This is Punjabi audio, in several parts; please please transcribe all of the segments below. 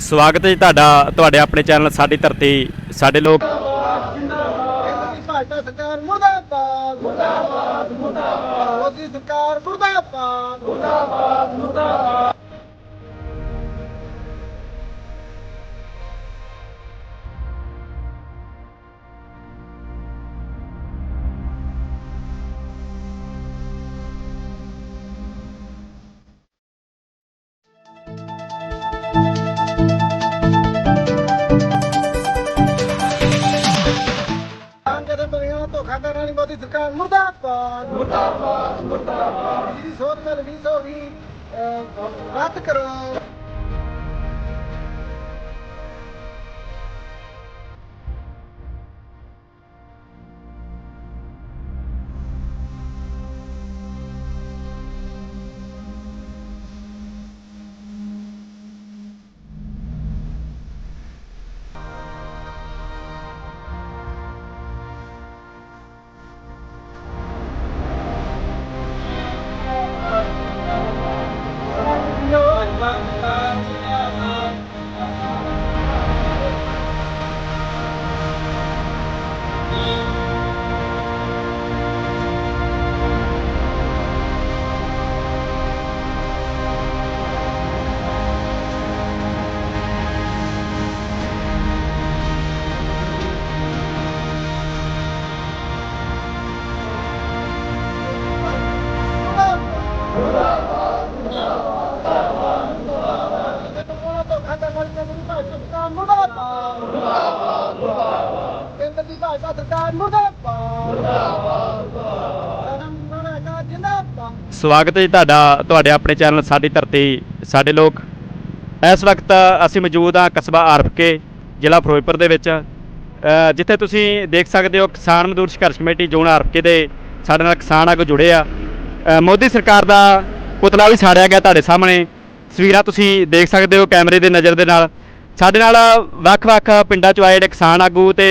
ਸਵਾਗਤ ਹੈ ਜੀ ਤੁਹਾਡਾ, ਤੁਹਾਡੇ ਆਪਣੇ ਚੈਨਲ ਸਾਡੀ ਧਰਤੀ, ਸਾਡੇ ਲੋਕ। ਭਾਜਪਾ ਸਰਕਾਰ ਮੁਰਦਾਬਾਦ ਮੁਰਦਾਬਾਦ ਮੁਰਦਾਬਾਦ। ਮੋਦੀ ਸਰਕਾਰ ਮੁਰਦਾਬਾਦ ਮੁਰਦਾਬਾਦ ਕਾਂਗਰਸ ਮੋਦੀ ਸਰਕਾਰ ਮੁਰਦਾਬਾਦ ਮੁਰਦਾਬਾਦ ਮੁਰਦਾਬਾਦ। ਜੀ ਸੋਧ ਮਿਲ 220 ਅਹ, ਰੱਦ ਕਰੋ। ਧੋਖਾ ਕਰਨ ਸਰਕਾਰ ਮੁਰਦਾਬਾਦ ਮੁਰਦਾਬਾਦ ਮੁਰਦਾਬਾਦ ਕੇਂਦਰ ਦੀ ਭਾਜਪਾ ਸਰਕਾਰ ਮੁਰਦਾਬਾਦ ਮੁਰਦਾਬਾਦ ਸਵਾਗਤ ਹੈ ਜੀ ਤੁਹਾਡਾ, ਤੁਹਾਡੇ ਆਪਣੇ ਚੈਨਲ ਸਾਡੀ ਧਰਤੀ, ਸਾਡੇ ਲੋਕ। ਇਸ ਵਕਤ ਅਸੀਂ ਮੌਜੂਦ ਹਾਂ ਕਸਬਾ ਆਰਫਕੇ ਜ਼ਿਲ੍ਹਾ ਫਿਰੋਜ਼ਪੁਰ ਦੇ ਵਿੱਚ। ਜਿੱਥੇ ਤੁਸੀਂ ਦੇਖ ਸਕਦੇ ਹੋ ਕਿਸਾਨ ਮਜ਼ਦੂਰ ਸੰਘਰਸ਼ ਕਮੇਟੀ ਜ਼ੋਨ ਆਰਫਕੇ ਦੇ ਸਾਡੇ ਨਾਲ ਕਿਸਾਨ ਆਗੂ ਜੁੜੇ ਆ। ਮੋਦੀ ਸਰਕਾਰ ਦਾ ਪੁਤਲਾ ਵੀ ਸਾੜਿਆ ਗਿਆ ਤੁਹਾਡੇ ਸਾਹਮਣੇ। ਤਸਵੀਰਾਂ ਤੁਸੀਂ ਦੇਖ ਸਕਦੇ ਹੋ ਕੈਮਰੇ ਦੇ ਨਜ਼ਰ ਦੇ ਨਾਲ। ਸਾਡੇ ਨਾਲ ਵੱਖ-ਵੱਖ ਪਿੰਡਾਂ ਚੋਂ ਆਏ ਜਿਹੜੇ ਕਿਸਾਨ ਆਗੂ ਤੇ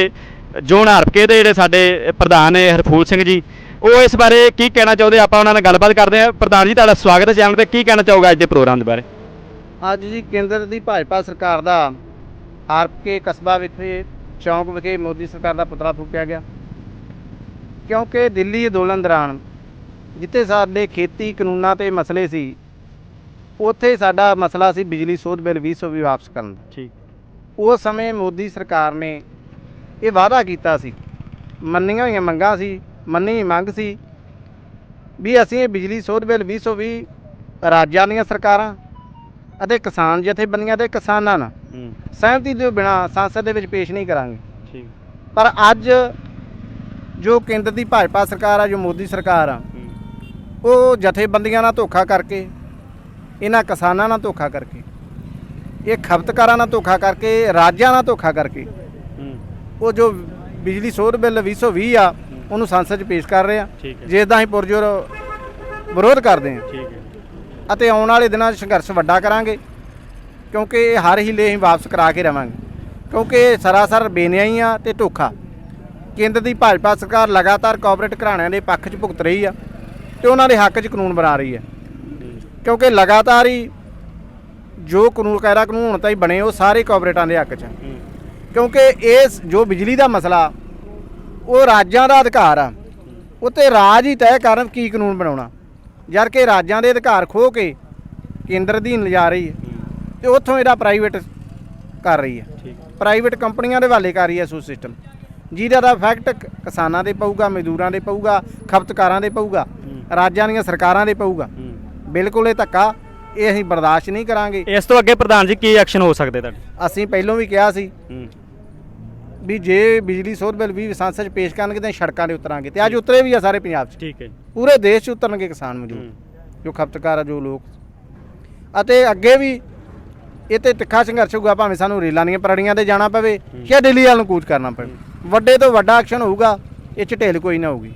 ਜ਼ੋਨ ਹਰਪਕੇ ਦੇ ਜਿਹੜੇ ਸਾਡੇ ਪ੍ਰਧਾਨ ਨੇ ਹਰਫੂਲ ਸਿੰਘ ਜੀ, ਉਹ ਇਸ ਬਾਰੇ ਕੀ ਕਹਿਣਾ ਚਾਹੁੰਦੇ ਆਪਾਂ ਉਹਨਾਂ ਨਾਲ ਗੱਲਬਾਤ ਕਰਦੇ ਹਾਂ। ਪ੍ਰਧਾਨ ਜੀ, ਤੁਹਾਡਾ ਸਵਾਗਤ ਹੈ ਚੈਨਲ ਤੇ। ਕੀ ਕਹਿਣਾ ਚਾਹੋਗੇ ਅੱਜ ਦੇ ਪ੍ਰੋਗਰਾਮ ਦੇ ਬਾਰੇ? ਅੱਜ ਜੀ ਕੇਂਦਰ ਦੀ ਭਾਜਪਾ ਸਰਕਾਰ ਦਾ ਆਰਪਕੇ ਕਸਬਾ ਵਿਖੇ ਚੌਂਕ ਵਿਖੇ ਮੋਦੀ ਸਰਕਾਰ ਦਾ ਪੁਤਲਾ ਫੂਕਿਆ ਗਿਆ। ਕਿਉਂਕਿ ਦਿੱਲੀ ਅੰਦੋਲਨ ਦੌਰਾਨ ਜਿੱਥੇ ਸਾਡੇ ਖੇਤੀ ਕਾਨੂੰਨਾਂ ਤੇ ਮਸਲੇ ਸੀ ਉੱਥੇ ਸਾਡਾ ਮਸਲਾ ਸੀ ਬਿਜਲੀ ਸੋਧ ਬਿੱਲ 2020 ਵਾਪਸ ਕਰਨ ਦਾ। ਠੀਕ। ਉਸ ਸਮੇਂ ਮੋਦੀ ਸਰਕਾਰ ਨੇ ਇਹ ਵਾਅਦਾ ਕੀਤਾ ਸੀ। ਮੰਨੀਆਂ ਹੋਈਆਂ ਮੰਗਾਂ ਸੀ ਮੰਨੀ ਮੰਗ ਸੀ ਵੀ ਅਸੀਂ ਇਹ ਬਿਜਲੀ ਸੋਧ ਬਿੱਲ 2020 ਰਾਜਾਂ ਦੀਆਂ ਸਰਕਾਰਾਂ ਅਤੇ ਕਿਸਾਨ ਜਥੇਬੰਦੀਆਂ ਤੇ ਕਿਸਾਨਾਂ ਨਾਲ ਸਹਿਮਤੀ ਦੇ ਬਿਨਾ ਸੰਸਦ ਦੇ ਵਿੱਚ ਪੇਸ਼ ਨਹੀਂ ਕਰਾਂਗੇ। ਠੀਕ। ਪਰ ਅੱਜ ਜੋ ਕੇਂਦਰ ਦੀ ਭਾਜਪਾ ਸਰਕਾਰ ਆ ਜੋ ਮੋਦੀ ਸਰਕਾਰ ਆ ਉਹ ਜਥੇਬੰਦੀਆਂ ਨਾਲ ਧੋਖਾ ਕਰਕੇ ਇਹਨਾਂ ਕਿਸਾਨਾਂ ਨਾਲ ਧੋਖਾ ਕਰਕੇ ਇਹ ਖਪਤਕਾਰਾਂ ਨਾਲ ਧੋਖਾ ਕਰਕੇ ਰਾਜਾਂ ਨਾਲ ਧੋਖਾ ਕਰਕੇ ਉਹ ਜੋ ਬਿਜਲੀ ਸੋਧ ਬਿੱਲ 2020 ਆ ਉਹਨੂੰ ਸੰਸਦ 'ਚ ਪੇਸ਼ ਕਰ ਰਹੇ ਆ ਜਿਸ ਦਾ ਅਸੀਂ ਪੁਰਜੋਰ ਵਿਰੋਧ ਕਰਦੇ ਆ। ਠੀਕ ਹੈ। ਅਤੇ ਆਉਣ ਵਾਲੇ ਦਿਨਾਂ 'ਚ ਸੰਘਰਸ਼ ਵੱਡਾ ਕਰਾਂਗੇ ਕਿਉਂਕਿ ਇਹ ਹਰ ਹੀਲੇ ਅਸੀਂ ਵਾਪਸ ਕਰਾ ਕੇ ਰਵਾਂਗੇ। ਕਿਉਂਕਿ ਇਹ ਸਰਾਸਰ ਬੇਨਿਆਈ ਆ ਤੇ ਧੋਖਾ। ਕੇਂਦਰ ਦੀ ਭਾਜਪਾ ਸਰਕਾਰ ਲਗਾਤਾਰ ਕਾਰਪੋਰੇਟ ਘਰਾਣਿਆਂ ਦੇ ਪੱਖ 'ਚ ਭੁਗਤ ਰਹੀ ਆ ਤੇ ਉਹਨਾਂ ਦੇ ਹੱਕ 'ਚ ਕਾਨੂੰਨ ਬਣਾ ਰਹੀ ਹੈ। ਕਿਉਂਕਿ ਲਗਾਤਾਰ ਹੀ ਜੋ ਕਾਨੂੰਨ ਕਾਇਰਾ ਕਾਨੂੰਨ ਹੁਣ ਤਾਈਂ ਬਣੇ ਉਹ ਸਾਰੇ ਕਾਰਪੋਰੇਟਾਂ ਦੇ ਹੱਕ 'ਚ ਹੂੰ। ਕਿਉਂਕਿ ਇਸ ਜੋ ਬਿਜਲੀ ਦਾ ਮਸਲਾ ਉਹ ਰਾਜਾਂ ਦਾ ਅਧਿਕਾਰ ਆ। ਉਹ ਤੇ ਰਾਜ ਹੀ ਤੈਅ ਕਰਨ ਕੀ ਕਾਨੂੰਨ ਬਣਾਉਣਾ। ਜਦ ਕਿ ਰਾਜਾਂ ਦੇ ਅਧਿਕਾਰ ਖੋ ਕੇ ਕੇਂਦਰ ਅਧੀਨ ਲਿਜਾ ਰਹੀ ਹੈ। ਤੇ ਉੱਥੋਂ ਇਹਦਾ ਪ੍ਰਾਈਵੇਟ ਕਰ ਰਹੀ ਹੈ। ਪ੍ਰਾਈਵੇਟ ਕੰਪਨੀਆਂ ਦੇ ਹਵਾਲੇ ਕਰ ਰਹੀ ਹੈ ਸੋ ਸਿਸਟਮ ਜਿਹਦਾ ਦਾ ਇਫੈਕਟ ਕਿਸਾਨਾਂ ਦੇ ਪਊਗਾ ਮਜ਼ਦੂਰਾਂ ਦੇ ਪਊਗਾ ਖਪਤਕਾਰਾਂ ਦੇ ਪਊਗਾ ਹੂੰ। ਰਾਜਾਂ ਦੀਆਂ ਸਰਕਾਰਾਂ ਦੇ ਪਊਗਾ। ਹੂੰ। ਬਿਲਕੁਲ ਇਹ ਧੱਕਾ ਇਹ ਅਸੀਂ ਬਰਦਾਸ਼ਤ ਨਹੀਂ ਕਰਾਂਗੇ। ਇਸ ਤੋਂ ਅੱਗੇ ਪ੍ਰਧਾਨ ਜੀ ਕੀ ਐਕਸ਼ਨ ਹੋ ਸਕਦੇ ਤੁਹਾਡੇ? ਅਸੀਂ ਪਹਿਲਾਂ ਵੀ ਕਿਹਾ ਸੀ ਹੂੰ। ਵੀ ਜੇ ਬਿਜਲੀ ਸੋਧ ਬਿੱਲ ਵੀ ਸੰਸਦ 'ਚ ਪੇਸ਼ ਕਰਨਗੇ ਤਾਂ ਸੜਕਾਂ 'ਤੇ ਉਤਰਾਂਗੇ ਤੇ ਅੱਜ ਉਤਰੇ ਵੀ ਆ ਸਾਰੇ ਪੰਜਾਬ 'ਚ। ਠੀਕ ਹੈ ਪੂਰੇ ਦੇਸ਼ 'ਚ ਉਤਰਨਗੇ ਕਿਸਾਨ ਮਜ਼ਦੂਰ ਜੋ ਖਪਤਕਾਰ ਆ ਜੋ ਲੋਕ। ਅਤੇ ਅੱਗੇ ਵੀ ਇਹ ਤੇ ਤਿੱਖਾ ਸੰਘਰਸ਼ ਹੋਊਗਾ ਭਾਵੇਂ ਸਾਨੂੰ ਰੇਲਾਂ ਦੀਆਂ ਪਰੜੀਆਂ ਤੇ ਜਾਣਾ ਪਵੇ ਜਾਂ ਦਿੱਲੀ ਵੱਲ ਨੂੰ ਕੂਚ ਕਰਨਾ ਪਵੇ। ਵੱਡੇ ਤੋਂ ਵੱਡਾ ਐਕਸ਼ਨ ਹੋਊਗਾ ਇਹ 'ਚ ਢਿੱਲ ਕੋਈ ਨਾ ਹੋਊਗੀ।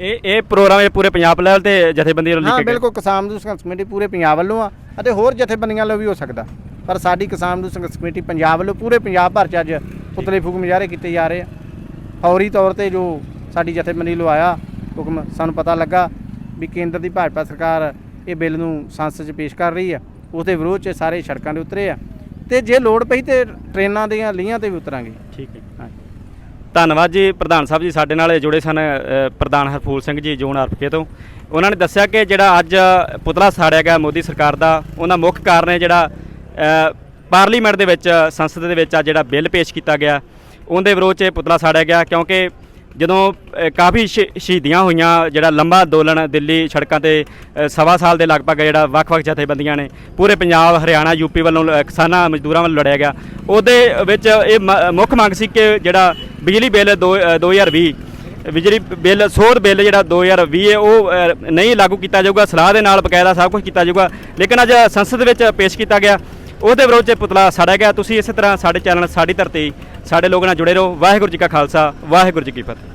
ਇਹ ਇਹ ਪ੍ਰੋਗਰਾਮ ਇਹ ਪੂਰੇ ਪੰਜਾਬ ਲੈਵਲ ਤੇ ਜਥੇਬੰਦੀ ਵੱਲੋਂ ਹਾਂ ਲਿਖਿਆ ਗਿਆ ਬਿਲਕੁਲ ਕਿਸਾਨ ਮਜ਼ਦੂਰ ਸੰਘਰਸ਼ ਕਮੇਟੀ ਪੂਰੇ ਪੰਜਾਬ ਵੱਲੋਂ ਆ ਅਤੇ ਹੋਰ ਜਥੇਬੰਦੀਆਂ ਵੱਲੋਂ ਵੀ ਹੋ ਸਕਦਾ। ਪਰ ਸਾਡੀ ਕਿਸਾਨ ਮਜ਼ਦੂਰ ਸੰਘਰਸ਼ ਕਮੇਟੀ ਪੰਜਾਬ ਵੱਲੋਂ ਪੂਰੇ ਪੰਜਾਬ ਭਰ 'ਚ ਅੱਜ ਪੁਤਲੇ ਫੂਕ ਮੁਜ਼ਾਹਰੇ ਕੀਤੇ ਜਾ ਰਹੇ ਆ। ਫੌਰੀ ਤੌਰ ਤੇ ਜੋ ਸਾਡੀ ਜਥੇਬੰਦੀ ਵੱਲੋਂ ਆਇਆ ਹੁਕਮ ਸਾਨੂੰ ਪਤਾ ਲੱਗਾ ਵੀ ਕੇਂਦਰ ਦੀ ਭਾਜਪਾ ਸਰਕਾਰ ਇਹ ਬਿੱਲ ਨੂੰ ਸੰਸਦ 'ਚ ਪੇਸ਼ ਕਰ ਰਹੀ ਆ। ਉਸ ਦੇ ਵਿਰੋਧ 'ਚ ਸਾਰੇ ਸੜਕਾਂ ਦੇ ਉਤਰੇ ਆ। ਤੇ ਜੇ ਲੋੜ ਪਈ ਤੇ ਟ੍ਰੇਨਾਂ ਦੀਆਂ ਲੀਹਾਂ ਤੇ ਵੀ ਉਤਰਾਂਗੇ। ਠੀਕ ਹੈ ਹਾਂ। ਧੰਨਵਾਦ ਜੀ ਪ੍ਰਧਾਨ ਸਾਹਿਬ ਜੀ ਸਾਡੇ ਨਾਲ ਜੁੜੇ ਸਨ ਪ੍ਰਧਾਨ ਹਰਫੂਲ ਸਿੰਘ ਜੀ ਜੋਨ ਆਰਪਕੇ ਤੋਂ। ਉਹਨਾਂ ਨੇ ਦੱਸਿਆ ਕਿ ਜਿਹੜਾ ਅੱਜ ਪੁਤਲਾ ਸਾੜਿਆ ਗਿਆ ਮੋਦੀ ਸਰਕਾਰ ਦਾ ਉਹਦਾ ਮੁੱਖ ਕਾਰਨ ਹੈ ਜਿਹੜਾ ਪਾਰਲੀਮੈਂਟ ਦੇ ਵਿੱਚ, ਸੰਸਦ ਦੇ ਵਿੱਚ ਆ ਜਿਹੜਾ ਬਿੱਲ ਪੇਸ਼ ਕੀਤਾ ਗਿਆ, ਉਹਦੇ ਵਿਰੋਧ 'ਚ ਇਹ ਪੁਤਲਾ ਸਾੜਿਆ ਗਿਆ ਕਿਉਂਕਿ ਜਦੋਂ ਕਾਫੀ ਸ਼ਹੀ- ਸ਼ਹੀਦੀਆਂ ਹੋਈਆਂ, ਜਿਹੜਾ ਲੰਬਾ ਅੰਦੋਲਨ ਦਿੱਲੀ ਸੜਕਾਂ ਤੇ ਸਵਾ ਸਾਲ ਦੇ ਲਗਭਗ ਜਿਹੜਾ ਵੱਖ-ਵੱਖ ਜਥੇਬੰਦੀਆਂ ਨੇ, ਪੂਰੇ ਪੰਜਾਬ, ਹਰਿਆਣਾ ਯੂਪੀ ਵੱਲੋਂ ਲ- ਕਿਸਾਨਾਂ ਮਜ਼ਦੂਰਾਂ ਵੱਲੋਂ ਲੜਿਆ ਗਿਆ। ਉਹਦੇ ਵਿੱਚ ਇਹ ਮ- ਮੁੱਖ ਮੰਗ ਸੀ ਕਿ ਜਿਹੜਾ ਬਿਜਲੀ ਬਿੱਲ ਦੋ- ਅ, 2020 ਬਿਜਲੀ ਬਿੱਲ ਸੋਧ ਬਿੱਲ ਜਿਹੜਾ 2020 ਹੈ ਉਹ ਨਹੀਂ ਲਾਗੂ ਕੀਤਾ ਜਾਊਗਾ। ਸਲਾਹ ਦੇ ਨਾਲ ਬਕਾਇਦਾ ਸਭ ਕੁਝ ਕੀਤਾ ਜਾਊਗਾ। ਲੇਕਿਨ ਅੱਜ ਸੰਸਦ ਵਿੱਚ ਪੇਸ਼ ਕੀਤਾ ਗਿਆ। ਉਹਦੇ ਵਿਰੋਧ 'ਚ ਪੁਤਲਾ ਸਾੜਿਆ ਗਿਆ। ਤੁਸੀਂ ਇਸੇ ਤਰ੍ਹਾਂ ਸਾਡੇ ਚੈਨਲ ਸਾਡੀ ਧਰਤੀ ਸਾਡੇ ਲੋਕਾਂ ਨਾਲ ਜੁੜੇ ਰਹੋ। ਵਾਹਿਗੁਰੂ ਜੀ ਕਾ ਖਾਲਸਾ ਵਾਹਿਗੁਰੂ ਜੀ ਕੀ ਫਤਿਹ।